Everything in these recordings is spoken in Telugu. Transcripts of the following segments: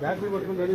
ಬ್ಯಾಗ್ ಪಟ್ಕೊಂಡು ರೆಡಿ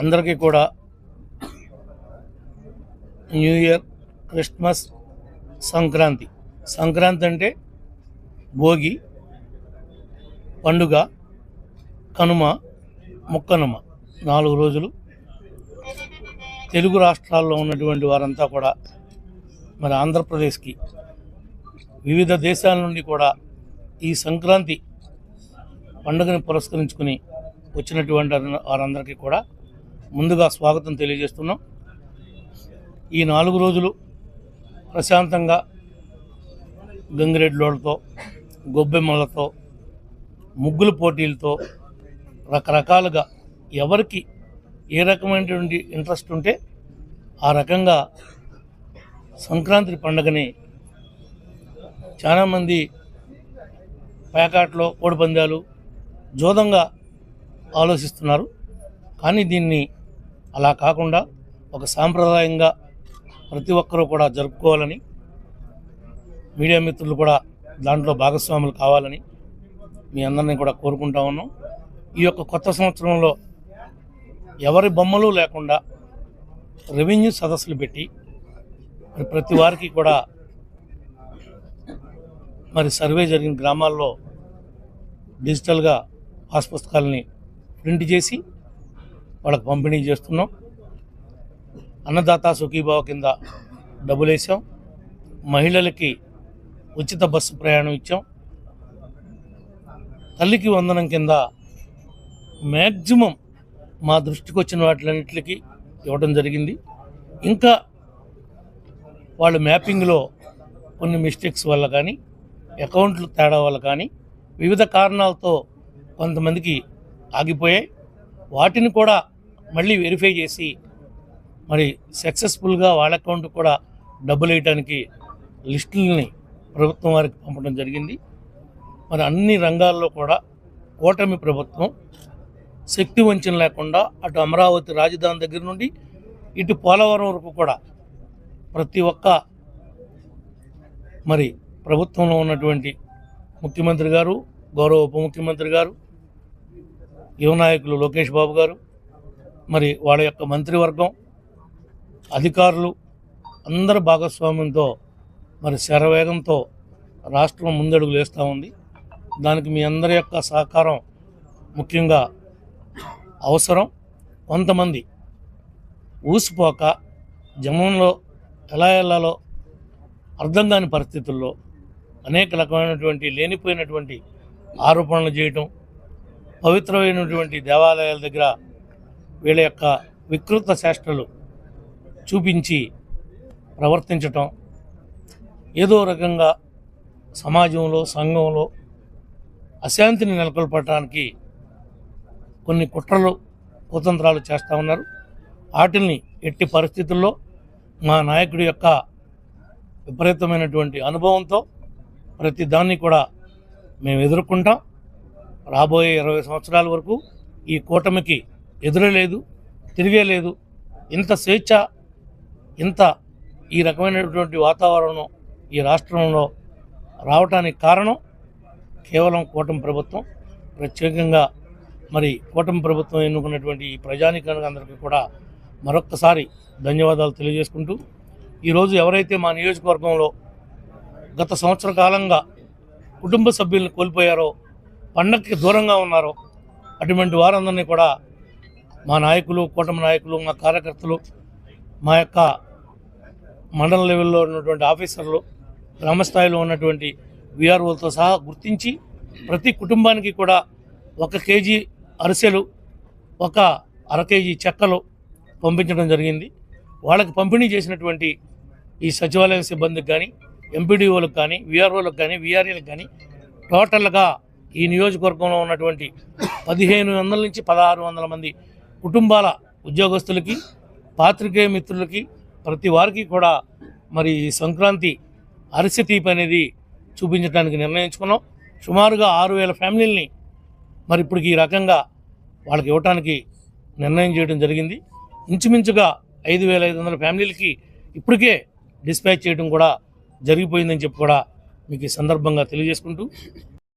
అందరికీ కూడా new year Christmas Sankranti. Sankranti అంటే భోగి పండుగ కనుమ ముక్కనుమ నాలుగు రోజులు. తెలుగు రాష్ట్రాల్లో ఉన్నటువంటి వారంతా కూడా మరి ఆంధ్రప్రదేశ్కి వివిధ దేశాల నుండి కూడా ఈ సంక్రాంతి పండుగను పురస్కరించుకుని వచ్చినటువంటి వారందరికీ కూడా ముందుగా స్వాగతం తెలియజేస్తున్నాం. ఈ నాలుగు రోజులు ప్రశాంతంగా గంగిరెడ్లోళ్ళతో గొబ్బెమ్మలతో ముగ్గుల పోటీలతో రకరకాలుగా ఎవరికి ఏ రకమైనటువంటి ఇంట్రెస్ట్ ఉంటే ఆ రకంగా సంక్రాంతి పండుగని చాలామంది పేకాట్లో కోడిపందాలు జోదంగా ఆలోచిస్తున్నారు. కానీ దీన్ని అలా కాకుండా ఒక సాంప్రదాయంగా ప్రతి ఒక్కరూ కూడా జరుపుకోవాలని మీడియా మిత్రులు కూడా దాంట్లో భాగస్వాములు కావాలని మీ అందరినీ కూడా కోరుకుంటా ఉన్నాం. ఈ యొక్క కొత్త సంవత్సరంలో ఎవరి బొమ్మలు లేకుండా రెవెన్యూ సదస్సులు పెట్టి ప్రతి వారికి కూడా మరి సర్వే జరిగిన గ్రామాల్లో డిజిటల్గా పాస్ పుస్తకాలని ప్రింట్ చేసి వాళ్ళకి పంపిణీ చేస్తున్నాం. అన్నదాత సుఖీభావ కింద డబ్బులు వేసాం. మహిళలకి ఉచిత బస్సు ప్రయాణం ఇచ్చాం. తల్లికి వందనం కింద మ్యాక్సిమం మా దృష్టికి వచ్చిన వాటిలన్నింటికి ఇవ్వడం జరిగింది. ఇంకా వాళ్ళు మ్యాపింగ్లో కొన్ని మిస్టేక్స్ వల్ల కానీ అకౌంట్లు తేడా వల్ల కానీ వివిధ కారణాలతో కొంతమందికి ఆగిపోయాయి వాటిని కూడా మళ్ళీ వెరిఫై చేసి మరి సక్సెస్ఫుల్గా వాళ్ళ అకౌంట్ కూడా డబ్బులు వేయడానికి లిస్టులని ప్రభుత్వం వారికి పంపడం జరిగింది. మరి అన్ని రంగాల్లో కూడా కూటమి ప్రభుత్వం శక్తి వంచన లేకుండా అటు అమరావతి రాజధాని దగ్గర నుండి ఇటు పోలవరం వరకు కూడా ప్రతి ఒక్క మరి ప్రభుత్వంలో ఉన్నటువంటి ముఖ్యమంత్రి గారు గౌరవ ఉప ముఖ్యమంత్రి గారు యువ నాయకులు లోకేష్ బాబు గారు మరి వాళ్ళ యొక్క మంత్రివర్గం అధికారులు అందరి భాగస్వామ్యంతో మరి శరవేగంతో రాష్ట్రం ముందడుగులు వేస్తూ ఉంది. దానికి మీ అందరి యొక్క సహకారం ముఖ్యంగా అవసరం. కొంతమంది ఊసిపోక జమంలో ఎలా వెళ్ళాలో అర్థం కాని పరిస్థితుల్లో అనేక రకమైనటువంటి లేనిపోయినటువంటి ఆరోపణలు చేయటం పవిత్రమైనటువంటి దేవాలయాల దగ్గర వీళ్ళ యొక్క వికృత చేష్టలు చూపించి ప్రవర్తించటం ఏదో రకంగా సమాజంలో సంఘంలో అశాంతిని నెలకొల్పడానికి కొన్ని కుట్రలు కుతంత్రాలు చేస్తూ ఉన్నారు. వాటిల్ని ఎట్టి పరిస్థితుల్లో మా నాయకుడి యొక్క విపరీతమైనటువంటి అనుభవంతో ప్రతి దాన్ని కూడా మేము ఎదుర్కొంటాం. రాబోయే ఇరవై సంవత్సరాల వరకు ఈ కూటమికి ఎదురే లేదు తిరిగే లేదు. ఇంత స్వేచ్ఛ ఇంత ఈ రకమైనటువంటి వాతావరణం ఈ రాష్ట్రంలో రావటానికి కారణం కేవలం కూటమి ప్రభుత్వం. ప్రత్యేకంగా మరి కూటమి ప్రభుత్వం ఎన్నుకున్నటువంటి ఈ ప్రజానికానికి అందరికీ కూడా మరొక్కసారి ధన్యవాదాలు తెలియజేసుకుంటూ ఈరోజు ఎవరైతే మా నియోజకవర్గంలో గత సంవత్సర కాలంగా కుటుంబ సభ్యులను కోల్పోయారో పండగకి దూరంగా ఉన్నారో. అటువంటి వారందరినీ కూడా మా నాయకులు కూటమి నాయకులు మా కార్యకర్తలు మా యొక్క మండల లెవెల్లో ఉన్నటువంటి ఆఫీసర్లు గ్రామస్థాయిలో ఉన్నటువంటి విఆర్ఓలతో సహా గుర్తించి ప్రతి కుటుంబానికి కూడా ఒక కేజీ అరిసెలు ఒక అర కేజీ చెక్కలు పంపించడం జరిగింది. వాళ్ళకి పంపిణీ చేసినటువంటి ఈ సచివాలయ సిబ్బందికి కానీ ఎంపీడీఓలకు కానీ విఆర్ఓలకు కానీ విఆర్ఏలకు కానీ టోటల్గా ఈ నియోజకవర్గంలో ఉన్నటువంటి పదిహేను వందల నుంచి పదహారు వందల మంది కుటుంబాల ఉద్యోగస్తులకి పాత్రికేయ మిత్రులకి ప్రతి వారికి కూడా మరి సంక్రాంతి అరిసె తీపి అనేది చూపించడానికి నిర్ణయించుకున్నాం. సుమారుగా ఆరు వేల ఫ్యామిలీల్ని మరి ఇప్పుడు ఈ రకంగా వాళ్ళకి ఇవ్వటానికి నిర్ణయం చేయడం జరిగింది. ఇంచుమించుగా ఐదు వేల ఐదు వందల ఫ్యామిలీలకి ఇప్పటికే డిస్పాచ్ చేయడం కూడా జరిగిపోయిందని చెప్పి కూడా మీకు ఈ సందర్భంగా తెలియజేసుకుంటూ